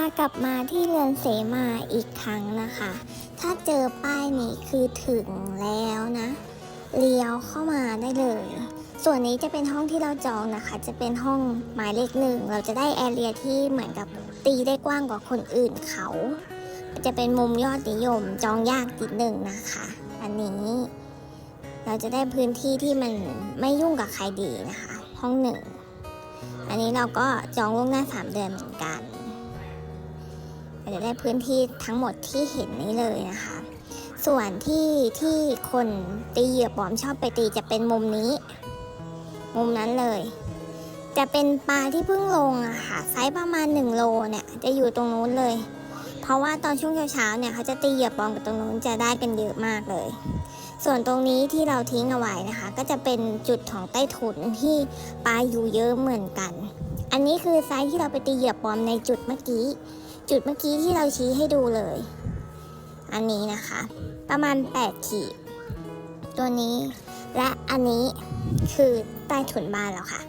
ากลับมาที่เรือนเสมาอีกครั้งนะคะ ถ้าเจอป้ายนี้คือถึงแล้วนะ เลี้ยวเข้ามาได้เลย ส่วนนี้จะเป็นห้องที่เราจองนะคะ จะเป็นห้องหมายเลขหนึ่ง เราจะได้แอเรียที่เหมือนกับตีได้กว้างกว่าคนอื่นเขา จะเป็นมุมยอดนิยมจองยากนิดหนึ่งนะคะ อันนี้ เราจะได้พื้นที่ที่มันไม่ยุ่งกับใครดีนะคะ ห้องหนึ่ง อันนี้เราก็จองล่วงหน้า 3 เดือนเหมือนกัน เราจะได้พื้นที่ทั้งหมดที่เห็นนี้เลยนะคะ ส่วนที่ที่คนตีเหยื่อปลอมชอบไปตีจะเป็นมุมนี้ มุมนั้นเลย จะเป็นปลาที่เพิ่งลงอะค่ะไซส์ประมาณ 1 โลเนี่ยจะอยู่ตรงนู้นเลย เพราะว่าตอนช่วงเช้าเนี่ยเขาจะตีเหยื่อปลอมกับตรงนู้นจะได้กันเยอะมากเลยส่วนตรงนี้ที่เราทิ้งเอาไว้นะคะ ก็จะเป็นจุดของใต้ถุนที่ปลาอยู่เยอะเหมือนกัน อันนี้คือไซส์ที่เราไปตีเหยื่อปลอมในจุดเมื่อกี้ จุดเมื่อกี้ที่เราชี้ให้ดูเลย อันนี้นะคะ ประมาณ 8 ขีด ตัวนี้ และอันนี้คือใต้ถุนบ้านแล้วค่ะ